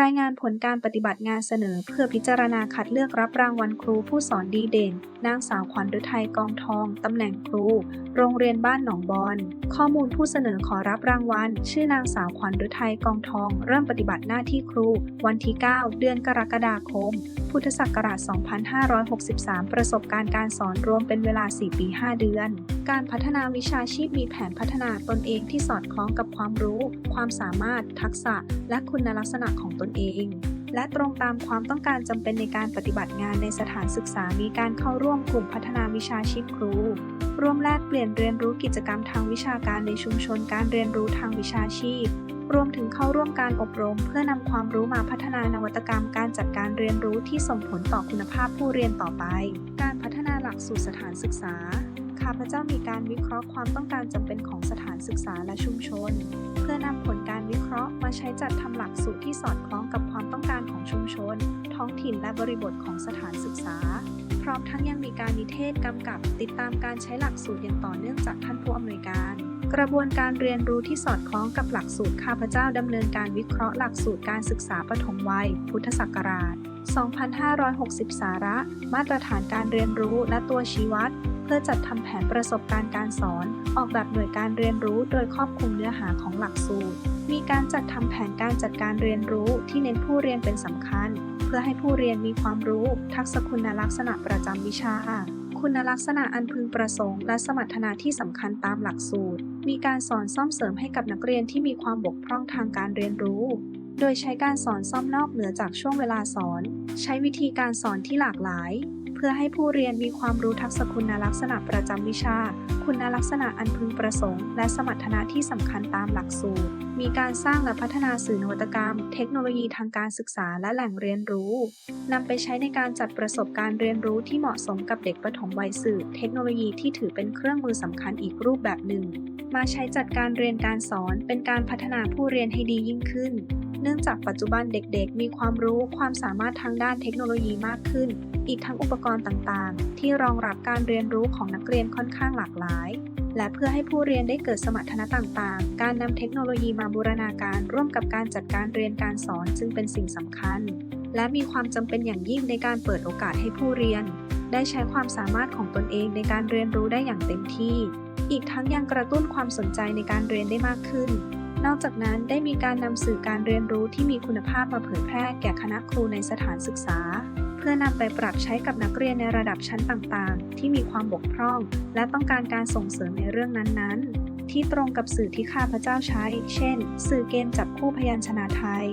รายงานผลการปฏิบัติงานเสนอเพื่อพิจารณาคัดเลือกรับรางวัลครูผู้สอนดีเด่น นางสาวขวัญฤทัยกองทอง ตำแหน่งครู โรงเรียนบ้านหนองบอน ข้อมูลผู้เสนอขอรับรางวัล ชื่อนางสาวขวัญฤทัยกองทอง เริ่มปฏิบัติหน้าที่ครู วันที่ 9 เดือนกรกฎาคม พุทธศักราช 2563 ประสบการณ์การสอนรวมเป็นเวลา 4 ปี 5 เดือน การพัฒนาวิชาชีพมีแผนพัฒนาตนเองที่สอดคล้องกับความรู้ ความสามารถ ทักษะ และคุณลักษณะของตนเอง และตรงตามความต้องการจำเป็นในการปฏิบัติงานในสถานศึกษามีการเข้าร่วมกลุ่มพัฒนาวิชาชีพครู ร่วมแลกเปลี่ยนเรียนรู้กิจกรรมทางวิชาการในชุมชนการเรียนรู้ทางวิชาชีพ รวมถึงเข้าร่วมการอบรม เพื่อนำความรู้มาพัฒนานวัตกรรม การจัดการเรียนรู้ที่ส่งผลต่อคุณภาพผู้เรียนต่อไป การพัฒนาหลักสูตรสถานศึกษา ข้าพเจ้ามีการวิเคราะห์ความต้องการจำเป็นของสถานศึกษาและชุมชน เพื่อนำผลการวิเคราะห์มาใช้จัดทำหลักสูตรที่สอดคล้องกับความต้องการของชุมชน ท้องถิ่นและบริบทของสถานศึกษา พร้อมทั้งยังมีการนิเทศกำกับ ติดตามการใช้หลักสูตรอย่างต่อเนื่องจากท่านผู้อำนวยการกระบวนการเรียนรู้ที่สอดคล้องกับหลักสูตรข้าพเจ้าดำเนินการวิเคราะห์หลักสูตรการศึกษาปฐมวัย พุทธศักราช 2560 สาระ มาตรฐานการเรียนรู้และตัวชี้วัด เพื่อจัดทำแผนประสบการณ์การสอน ออกแบบหน่วยการเรียนรู้โดยครอบคลุมเนื้อหาของหลักสูตร มีการจัดทำแผนการจัดการเรียนรู้ที่เน้นผู้เรียนเป็นสำคัญ เพื่อให้ผู้เรียนมีความรู้ ทักษะคุณลักษณะประจำวิชา คุณลักษณะอันพึงประสงค์ และสมรรถนะที่สำคัญตามหลักสูตร มีการสอนซ่อมเสริมให้กับนักเรียนที่มีความบกพร่องทางการเรียนรู้ โดยใช้การสอนซ่อมนอกเหนือจากช่วงเวลาสอน ใช้วิธีการสอนที่หลากหลาย เพื่อให้ผู้เรียนมีความรู้ทักษะคุณลักษณะประจำวิชา คุณลักษณะอันพึงประสงค์ และสมรรถนะที่สำคัญตามหลักสูตร มีการสร้างและพัฒนาสื่อนวัตกรรม เทคโนโลยีทางการศึกษาและแหล่งเรียนรู้นำไปใช้ในการจัดประสบการณ์เรียนรู้ที่เหมาะสมกับเด็กปฐมวัยสื่อ เทคโนโลยีที่ถือเป็นเครื่องมือสำคัญอีกรูปแบบหนึ่ง มาใช้จัดการเรียนการสอนเป็นการพัฒนาผู้เรียนให้ดียิ่งขึ้น นื่องจากปัจจุบันเด็กๆ มีความรู้ความสามารถทางด้านเทคโนโลยีมากขึ้น อีกทั้งอุปกรณ์ต่างๆ ที่รองรับการเรียนรู้ของนักเรียนค่อนข้างหลากหลาย และเพื่อให้ผู้เรียนได้เกิดสมรรถนะต่างๆ การนำเทคโนโลยีมาบูรณาการร่วมกับการจัดการเรียนการสอนจึงเป็นสิ่งสำคัญ และมีความจำเป็นอย่างยิ่งในการเปิดโอกาสให้ผู้เรียน ได้ใช้ความสามารถของตนเองในการเรียนรู้ได้อย่างเต็มที่ อีกทั้งยังกระตุ้นความสนใจในการเรียนได้มากขึ้น นอกจากนั้นได้มีการนำสื่อการเรียนรู้ที่มีคุณภาพมาเผยแพร่แก่คณะครูในสถานศึกษา เพื่อนำไปปรับใช้กับนักเรียนในระดับชั้นต่างๆ ที่มีความบกพร่อง และต้องการการส่งเสริมในเรื่องนั้นๆ ที่ตรงกับสื่อที่ข้าพเจ้าใช้ เช่น สื่อเกมจับคู่พยัญชนะไทย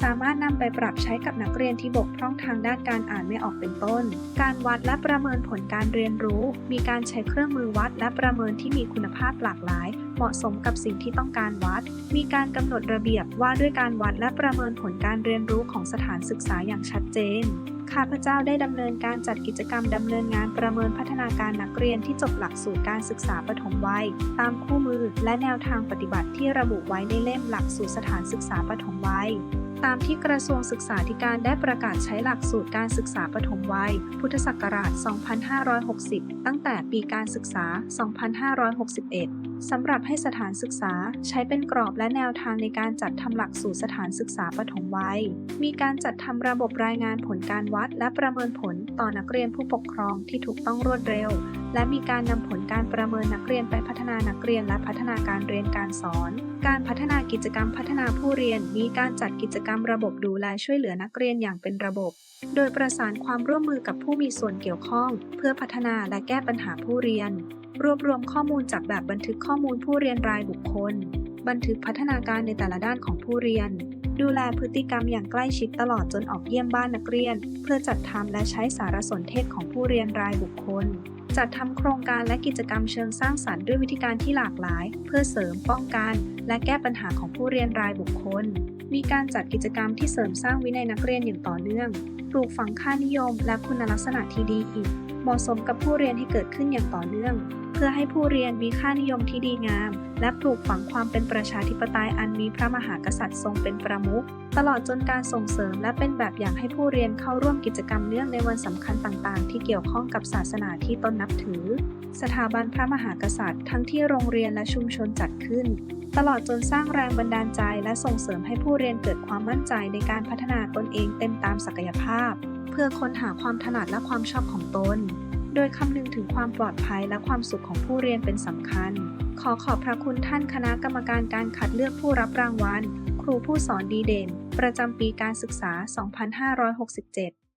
สามารถนำไปปรับใช้กับนักเรียนที่บกพร่องทางด้านการอ่านไม่ออกเป็นต้น การวัดและประเมินผลการเรียนรู้ มีการใช้เครื่องมือวัดและประเมินที่มีคุณภาพหลากหลาย เหมาะสมกับสิ่งที่ต้องการวัด มีการกำหนดระเบียบว่าด้วยการวัดและประเมินผลการเรียนรู้ของสถานศึกษาอย่างชัดเจน ข้าพเจ้าได้ดำเนินการจัดกิจกรรมดำเนินงานประเมินพัฒนาการนักเรียนที่จบหลักสูตรการศึกษาปฐมวัย ตามคู่มือและแนวทางปฏิบัติที่ระบุไว้ในเล่มหลักสูตรสถานศึกษาปฐมวัยตามที่กระทรวงศึกษาธิการได้ประกาศใช้หลักสูตรการศึกษาปฐมวัย พุทธศักราช 2560 ตั้งแต่ปีการศึกษา 2561 สำหรับให้สถานศึกษาใช้เป็นกรอบและแนวทางในการจัดทำหลักสูตรสถานศึกษาปฐมวัย มีการจัดทำระบบรายงานผลการวัด และประเมินผลต่อนักเรียนผู้ปกครองที่ถูกต้องรวดเร็ว และมีการนำผลการประเมินนักเรียนไปพัฒนานักเรียนและพัฒนาการเรียนการสอน การพัฒนากิจกรรมพัฒนาผู้เรียน มีการจัดกิจกรรมระบบดูแลช่วยเหลือนักเรียนอย่างเป็นระบบ โดยประสานความร่วมมือกับผู้มีส่วนเกี่ยวข้อง เพื่อพัฒนาและแก้ปัญหาผู้เรียน รวบรวมข้อมูลจากแบบบันทึกข้อมูลผู้เรียนรายบุคคล บันทึกพัฒนาการในแต่ละด้านของผู้เรียน ดูแลพฤติกรรมอย่างใกล้ชิดตลอดจนออกเยี่ยมบ้านนักเรียน เพื่อจัดทำและใช้สารสนเทศของผู้เรียนรายบุคคล จัดทำโครงการและกิจกรรมเชิงสร้างสรรค์ด้วยวิธีการที่หลากหลาย เพื่อเสริมป้องกันและแก้ปัญหาของผู้เรียนรายบุคคล มีการจัดกิจกรรมที่เสริมสร้างวินัยนักเรียนอย่างต่อเนื่อง ปลูกฝังค่านิยม และคุณลักษณะที่ดีอีก เหมาะสมกับผู้เรียนให้เกิดขึ้นอย่างต่อเนื่อง เพื่อให้ผู้เรียนมีค่านิยมที่ดีงาม และปลูกฝังความเป็นประชาธิปไตยอันมีพระมหากษัตริย์ทรงเป็นประมุขตลอดจนการส่งเสริมและเป็นแบบอย่างให้ผู้เรียนเข้าร่วมกิจกรรมเนื่องในวันสำคัญต่างๆ ที่เกี่ยวข้องกับศาสนาที่ตนนับถือ สถาบันพระมหากษัตริย์ ทั้งที่โรงเรียนและชุมชนจัดขึ้น ตลอดจนสร้างแรงบันดาลใจ และส่งเสริมให้ผู้เรียนเกิดความมั่นใจในการพัฒนาตนเองเต็มตามศักยภาพ เพื่อค้นหาความถนัดและความชอบของตน โดยคำนึงถึงความปลอดภัยและความสุขของผู้เรียนเป็นสำคัญ ขอขอบพระคุณท่านคณะกรรมการการคัดเลือกผู้รับรางวัล ครูผู้สอนดีเด่น ประจำปีการศึกษา 2567